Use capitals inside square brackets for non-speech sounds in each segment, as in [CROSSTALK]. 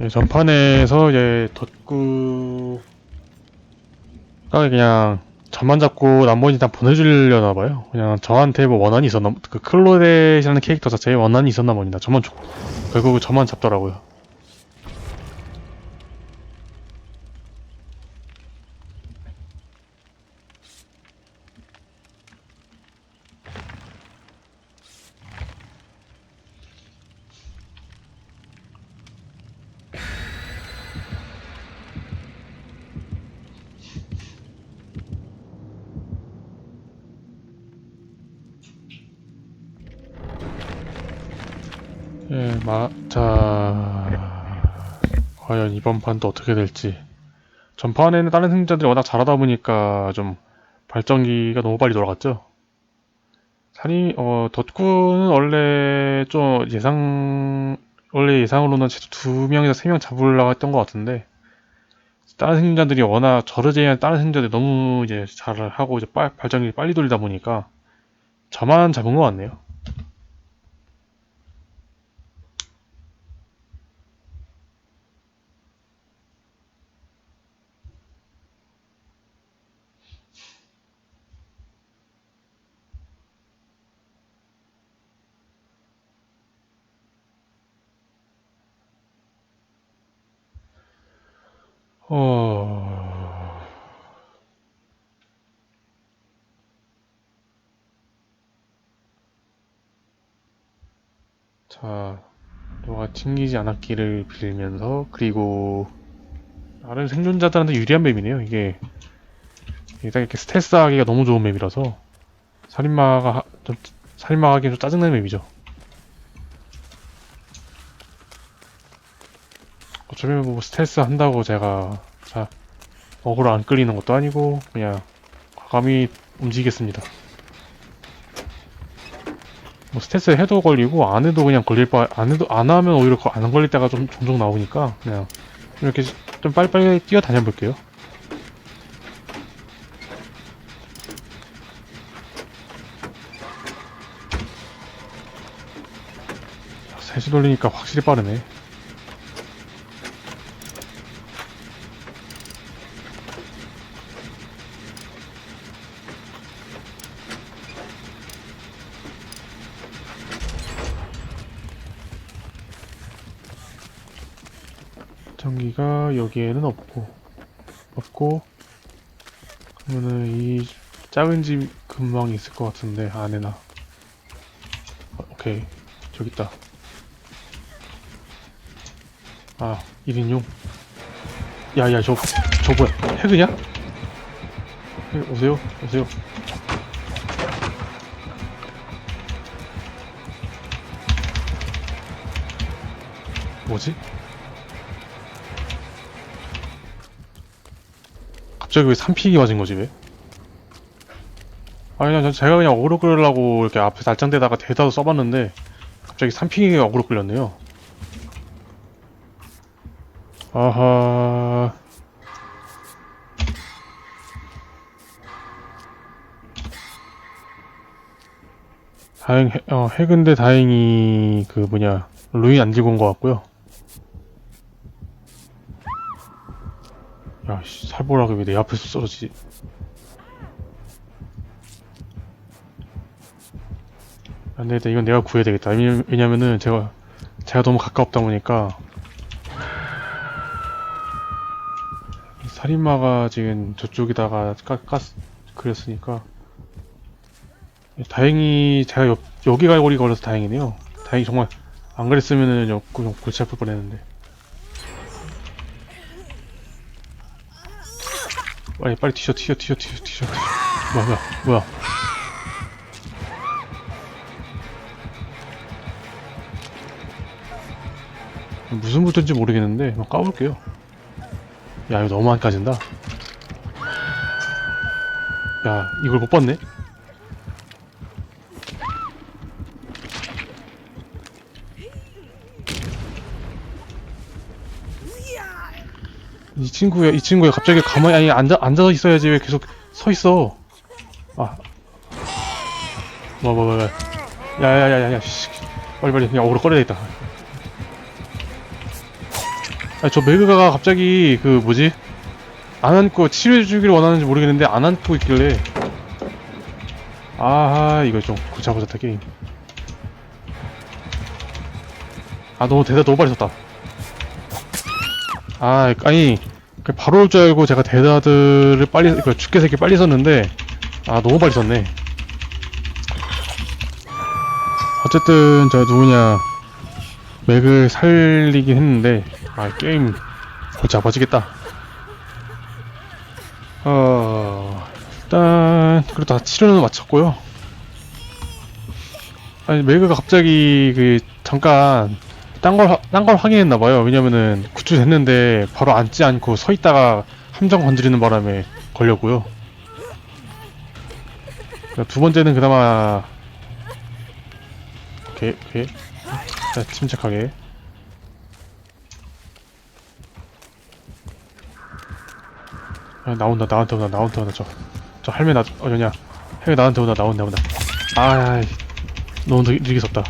예, 전판에서 이제 덧구가 그냥 저만 잡고 나머지 다 보내주려나 봐요. 그냥 저한테 뭐 원한이 있었나, 그 클로데이라는 캐릭터 자체에 원한이 있었나 봅니다. 저만 줘- 결국 저만 잡더라고요. 예, 마, 자, 과연 이번 판도 어떻게 될지. 전판에는 다른 승자들이 워낙 잘하다 보니까 좀 발전기가 너무 빨리 돌아갔죠. 산이, 어, 덧구는 원래 좀 예상, 원래 예상으로는 최소 두 명에서 세 명 잡으려고 했던 것 같은데, 다른 승자들이 워낙 저를 제외한 다른 승자들이 너무 이제 잘 하고 이제 빨, 발전기 빨리 돌리다 보니까 저만 잡은 것 같네요. 어... 자, 너가 튕기지 않았기를 빌면서 그리고 다른 생존자들한테 유리한 맵이네요. 이게 일단 이렇게 스텔스 하기가 너무 좋은 맵이라서 살인마가 하- 좀 살인마 하기엔 좀 짜증나는 맵이죠. 어차피 뭐 스텔스 한다고 제가 자 어그로 안 끌리는 것도 아니고 그냥 과감히 움직이겠습니다. 뭐 스텔스 해도 걸리고 안 해도 그냥 걸릴 바, 안 해도 안 하면 오히려 거- 안 걸릴 때가 좀 종종 나오니까 그냥 이렇게 좀 빨리빨리 뛰어다녀 볼게요. 셋이 돌리니까 확실히 빠르네. 전기가 여기에는 없고 없고 그러면은 이 작은 집 근방이 있을 것 같은데 안에나. 어, 오케이. 저기 있다. 아 1인용. 야야 저 저 뭐야? 해그냐? 해- 오세요 오세요. 뭐지? 갑자기 왜 3픽이 맞은 거지 왜? 아니 그냥 제가 그냥 어그로 끌려고 이렇게 앞에 날장대다가 대다도 써봤는데 갑자기 3픽이 어그로 끌렸네요. 아하. 다행 어 해근데 다행히 그 뭐냐 루인 안 들고 온 것 같고요 야씨 살보라고 왜내 앞에서 쓰러지지? 안 되겠다. 이건 내가 구해야 되겠다. 왜냐- 왜냐면은 제가 제가 너무 가깝다 보니까 이 살인마가 지금 저쪽에다가 까, 깠 그랬으니까 다행히 제가 여, 여기 갈고리 걸려서 다행이네요. 다행히 정말 안 그랬으면은 골치 아플 뻔했는데 빨리 빨리 튀셔 튀셔 튀셔 튀셔 튀셔 뭐야 뭐야 뭐야. 무슨 부터인지 모르겠는데 한번 까볼게요. 야 이거 너무 안 까진다. 야 이걸 못 봤네 이 친구야 이 친구야. 갑자기 가만히 아니 앉아 앉아 있어야지 왜 계속 서 있어? 아. 뭐 뭐뭐 야야야야야 빨리 빨리. 그냥 오로 꺼내야겠다. 아니 저 매그가 갑자기 그 뭐지? 안 안고 치료해 주기를 원하는지 모르겠는데 안 안고 있길래. 아하 이거 좀 고차고 졌다 게임. 아 너무 대다 너무 빨리 썼다. 아 아니. 그 바로 올 줄 알고 제가 대다들을 빨리 그 죽게 새끼 빨리 썼는데 아 너무 빨리 썼네. 어쨌든 저 누구냐 맥을 살리긴 했는데 아 게임 골치 아파지겠다. 어 일단 그래도 다 치료는 마쳤고요. 아니 맥가 갑자기 그 잠깐 딴걸딴 걸 확인했나 봐요. 왜냐면은 구출됐는데 바로 앉지 않고 서 있다가 함정 건드리는 바람에 걸렸고요. 그두 번째는 그나마 오케이 오케이. 자 침착하게. 아, 나온다 나한테 온다 나한테 온다 저, 저 할매 나 어, 뭐냐. 할매 나한테 온다 나온다 나온다. 아이 너무 느- 느리게 썼다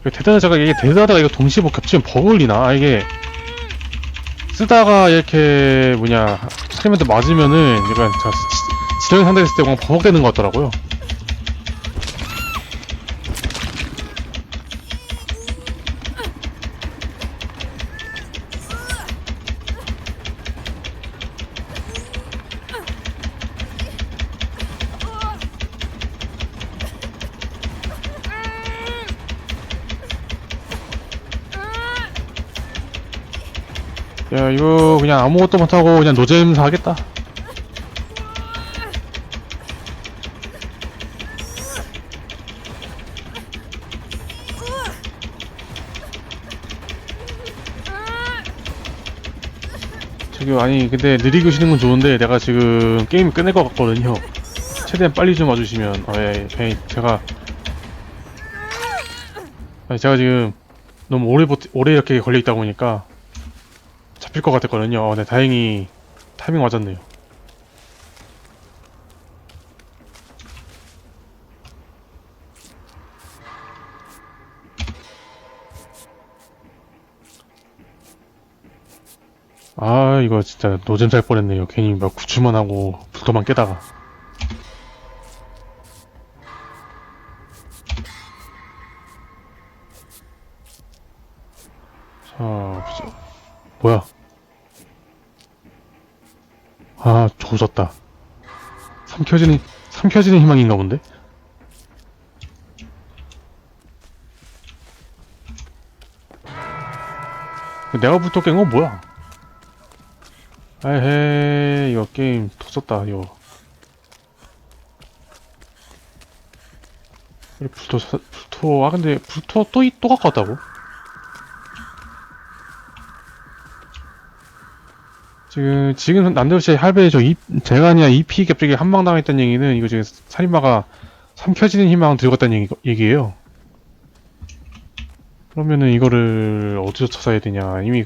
이거 대단하자가 이게 대단하다가 이거 동시에 뭐 겹치면 버그 걸리나? 아, 이게 쓰다가 이렇게 뭐냐 사람한테 맞으면은 약간 지령이 상대했을 때 그냥 버벅대는 것 같더라고요 야 이거 그냥 아무것도 못하고 그냥 노잼사 하겠다. 저기 아니 근데 느리게 오시는 건 좋은데 내가 지금 게임 끝낼 것 같거든요. 최대한 빨리 좀 와주시면. 아, 예, 예, 제가. 아니, 제가 지금 너무 오래 버티, 오래 이렇게 걸려 있다 보니까 잡힐 것 같았거든요. 어, 네, 다행히 타이밍 맞았네요. 아, 이거 진짜 노잼 살 뻔했네요. 괜히 막 구출만 하고 불도만 깨다가. 자, 보자. 뭐야? 아, 조졌다. 삼켜지는, 삼켜지는 희망인가 본데? 내가 부터 깬건 뭐야? 에헤이, 이거 게임 터졌다, 이거. 이 불토, 사- 불토, 아, 근데 불토 또, 이- 또 갖고 왔다고? 지금 지금 남대로 씨 할배 저 이, 제가 아니야 EP 갑자기 한방 당했다는 얘기는 이거 지금 살인마가 삼켜지는 희망 들고 갔다는 얘기, 얘기예요. 그러면은 이거를 어디서 찾아야 되냐 이미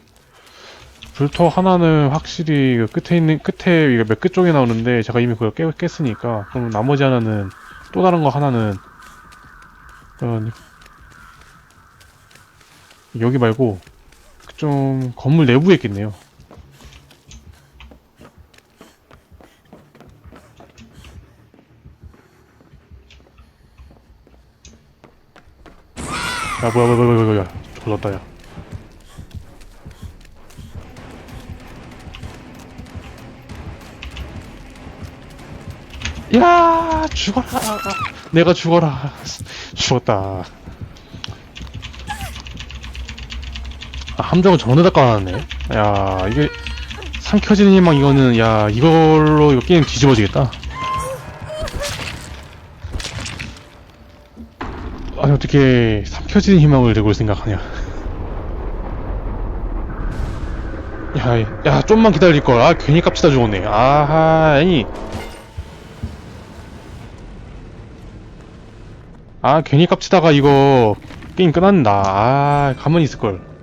불토 하나는 확실히 그 끝에 있는 끝에 이거 몇끝 쪽에 나오는데 제가 이미 그걸 깨, 깼으니까 그럼 나머지 하나는 또 다른 거 하나는 어, 여기 말고 좀 건물 내부에 있겠네요. 야 뭐야 뭐야 뭐야 뭐야 조졌다 야 야, 죽어라. 내가 죽어라. [LAUGHS] 죽었다. 아, 함정을 전에다 깔아놨네. 야, 이게, 삼켜지는 희망 이거는, 야, 이걸로 이거 게임 뒤집어지겠다. 아니, 어떻게, 삼켜지는 희망을 들고 생각하냐. 야, 야, 좀만 기다릴걸. 아, 괜히 깝치다 죽었네. 아하, 아니. 아, 괜히 깝치다가 이거, 게임 끝난다. 아, 가만히 있을걸.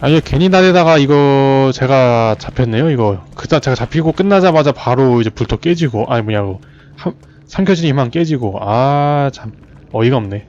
아니, 괜히 나대다가 이거, 어, 제가 잡혔네요, 이거. 그다 제가 잡히고 끝나자마자 바로 이제 불터 깨지고, 아니, 뭐냐고. 함- 삼켜진 희망 깨지고, 아, 참, 어이가 없네.